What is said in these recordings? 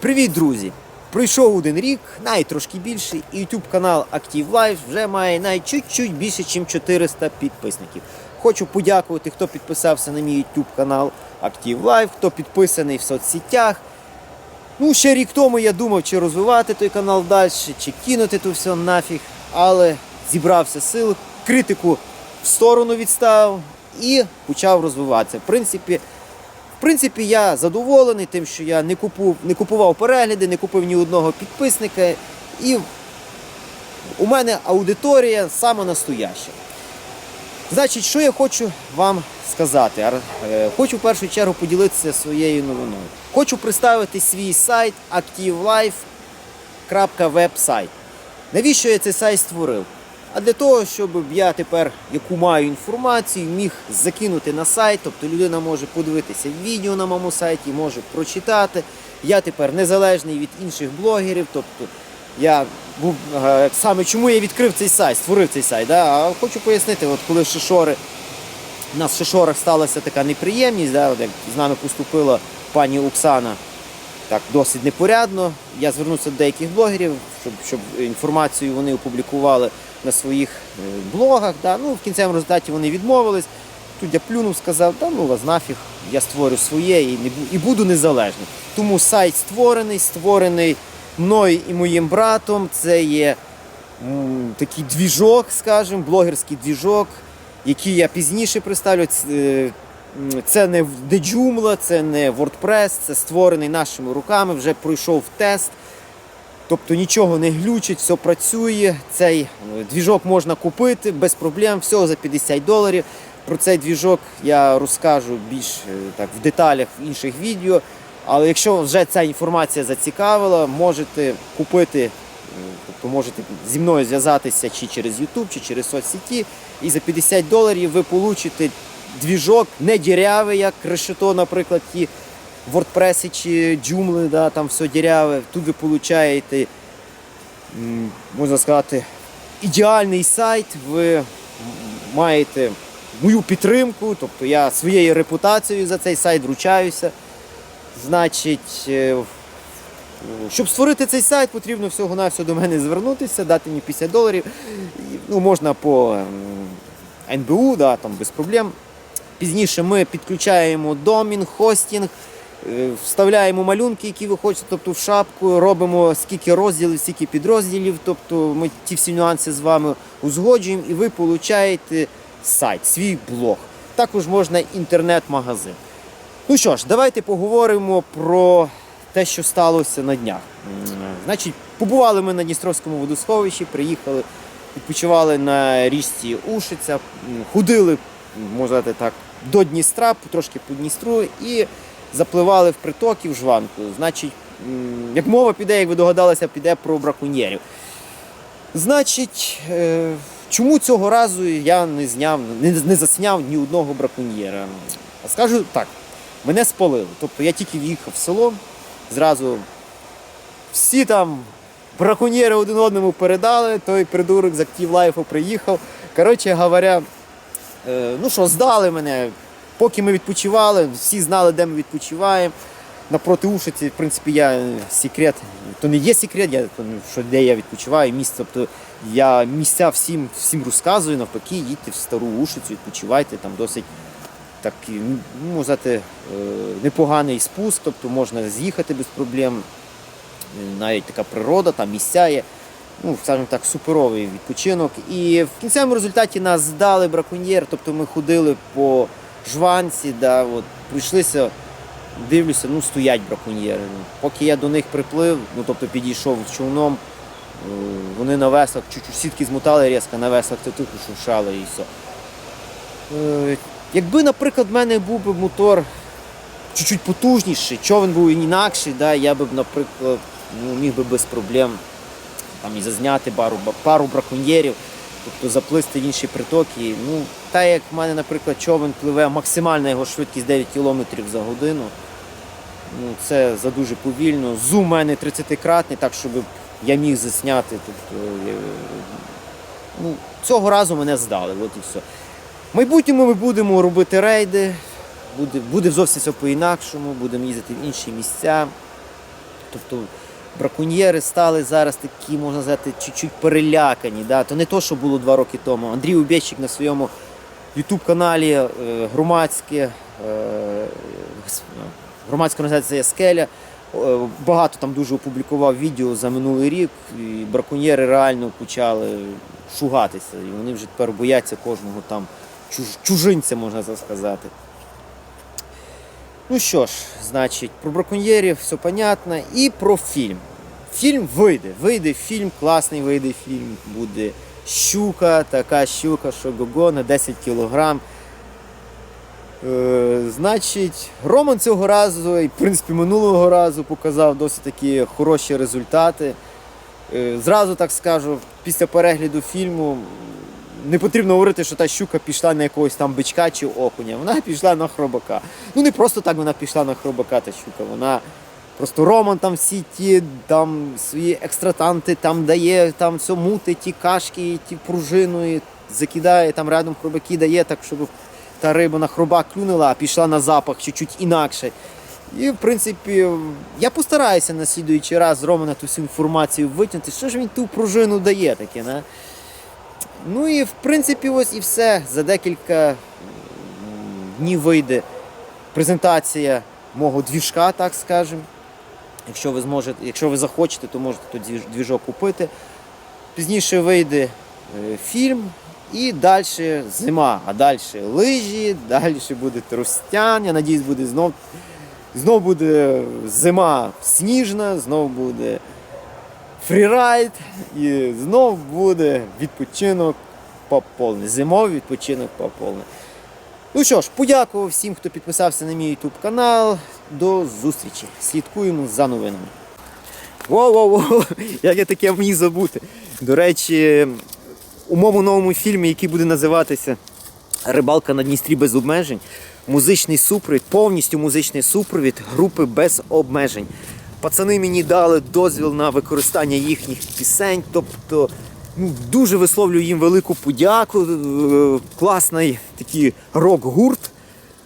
Привіт, друзі! Пройшов один рік, навіть трошки більше, і YouTube канал Active Life вже має навіть чуть-чуть більше, ніж 400 підписників. Хочу подякувати, хто підписався на мій YouTube канал Active Life, хто підписаний в соцсетях. Ну, ще рік тому я думав, чи розвивати той канал далі, чи кинути то все нафіг, але зібрався сил, критику в сторону відстав і почав розвиватися. В принципі, в принципі, я задоволений тим, що я не, купував, не купував перегляди, не купив ні одного підписника. І у мене аудиторія саме настояща. Значить, що я хочу вам сказати? Е, Хочу в першу чергу поділитися своєю новиною. Хочу представити свій сайт activelife.website. Навіщо я цей сайт створив? А для того, щоб я тепер, яку маю інформацію, міг закинути на сайт, тобто людина може подивитися відео на моєму сайті, може прочитати. Я тепер незалежний від інших блогерів, тобто я був е, саме чому я відкрив цей сайт, створив цей сайт. Да? А хочу пояснити, от коли Шишори, у нас в Шишорах сталася така неприємність, да? як з нами поступила пані Оксана так досить непорядно. Я звернувся до деяких блогерів, щоб, щоб інформацію вони опублікували на своїх е, блогах. Да? Ну, в кінцевому результаті вони відмовились. Тут я плюнув, сказав, да ну вас нафіг, я створю своє і, не, і буду незалежним. Тому сайт створений, створений мною і моїм братом. Це є м, такий двіжок, скажімо, блогерський двіжок, який я пізніше представлю. Е, Це не Joomla, це не WordPress, це створений нашими руками, вже пройшов тест. Тобто нічого не глючить, все працює. Цей е, двіжок можна купити без проблем, всього за 50 доларів. Про цей двіжок я розкажу більш е, так в деталях в інших відео. Але якщо вже ця інформація зацікавила, можете купити, е, тобто можете зі мною зв'язатися чи через YouTube, чи через соцсеті. І за 50 доларів ви получите двіжок не дірявий, як решето, наприклад, ті WordPress чи Joomla, да, там все діряве. Тут ви получаєте, можна сказати, ідеальний сайт, ви маєте мою підтримку, тобто я своєю репутацією за цей сайт вручаюся. Значить, е, щоб створити цей сайт, потрібно всього-навсього до мене звернутися, дати мені 50 доларів. Ну, можна по ем, НБУ, да, там без проблем. Пізніше ми підключаємо домін, хостінг, вставляємо малюнки, які ви хочете, тобто в шапку, робимо скільки розділів, скільки підрозділів. Тобто ми ті всі нюанси з вами узгоджуємо і ви получаєте сайт, свій блог. Також можна інтернет-магазин. Ну що ж, давайте поговоримо про те, що сталося на днях. Значить, побували ми на Дністровському водосховищі, приїхали, відпочивали на річці Ушиця, ходили, можна так, до Дністра, трошки по Дністру і запливали в притоки в жванку. Значить, як мова піде, як ви догадалися, піде про браконьєрів. Значить, е, чому цього разу я не зняв, не, засняв ні одного браконьєра? Скажу так, мене спалили. Тобто я тільки в'їхав в село, зразу всі там браконьєри один одному передали, той придурок з Active Life приїхав. Коротше говоря, е, ну що, здали мене. Поки ми відпочивали, всі знали, де ми відпочиваємо. Напроти Ушиці, в принципі, я секрет, то не є секрет, я, то, що де я відпочиваю, місце. Тобто я місця всім, всім розказую, навпаки, їдьте в стару Ушицю, відпочивайте, там досить такий, ну, можна сказати, е, непоганий спуск, тобто можна з'їхати без проблем. Навіть така природа, там місця є. Ну, скажімо так, суперовий відпочинок. І в кінцевому результаті нас здали браконьєр, тобто ми ходили по жванці, да, от, прийшлися, дивлюся, ну стоять браконьєри. Поки я до них приплив, ну тобто підійшов човном, е, вони на веслах, чуть-чуть сітки змотали різко, на веслах тихо шуршали і все. Е, Якби, наприклад, в мене був би мотор чуть-чуть потужніший, човен був інакший, да, я би, наприклад, ну, міг би без проблем там, і зазняти пару, пару браконьєрів, тобто заплисти інші притоки. Ну, та як в мене, наприклад, човен пливе, максимальна його швидкість 9 км за годину. Ну, це за дуже повільно. Зум у мене 30-кратний, так щоб я міг засняти. Тобто, е, ну, цього разу мене здали, от і все. В майбутньому ми будемо робити рейди, буде, буде зовсім все по-інакшому, будемо їздити в інші місця. Тобто браконьєри стали зараз такі, можна сказати, чуть-чуть перелякані. Да? То не то, що було два роки тому. Андрій Убєщик на своєму YouTube-каналі е, громадське, е, громадська організація Скеля. е, Багато там дуже опублікував відео за минулий рік, і браконьєри реально почали шугатися. І вони вже тепер бояться кожного там чуж- чужинця, можна сказати. Ну що ж, значить, про браконьєрів все понятно. І про фільм. Фільм вийде. Вийде фільм, класний вийде фільм. Буде щука, така щука, що го-го на 10 кілограм. Е, значить, Роман цього разу, і в принципі минулого разу показав досить такі хороші результати. Е, зразу так скажу, після перегляду фільму не потрібно говорити, що та щука пішла на якогось там бичка чи окуня. Вона пішла на хробака. Ну не просто так вона пішла на хробака, та щука. Вона просто Роман там всі ті там свої екстратанти там дає, там все мутить, ті кашки, ті пружину, і закидає там рядом хробаки дає, так щоб та риба на хробак клюнула, а пішла на запах чуть-чуть інакше. І, в принципі, я постараюся на слідуючий раз з Романа ту всю інформацію витягнути. Що ж він ту пружину дає таке, не? Ну і в принципі, ось і все. За декілька днів вийде презентація мого двіжка, так скажемо. Якщо ви зможете, якщо ви захочете, то можете двіж- двіжок купити. Пізніше вийде е, фільм і далі зима, а далі лижі, далі буде тростян. Я надіюсь, буде знов, знов буде зима сніжна, знов буде фрірайд і знов буде відпочинок по повне. Зимовий відпочинок по повне. Ну що ж, подякував всім, хто підписався на мій YouTube канал. До зустрічі. Слідкуємо за новинами. Воу-воу-воу, як я таке міг забути. До речі, у моєму новому фільмі, який буде називатися Рибалка на Дністрі без обмежень, музичний супровід, повністю музичний супровід групи без обмежень. Пацани мені дали дозвіл на використання їхніх пісень, тобто ну, дуже висловлюю їм велику подяку. Е, Класний такий рок-гурт.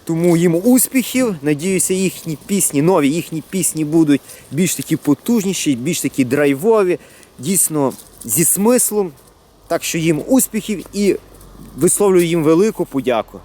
Тому їм успіхів. Надіюся, їхні пісні, нові їхні пісні будуть більш такі потужніші, більш такі драйвові, дійсно зі смислом. Так що їм успіхів і висловлюю їм велику подяку.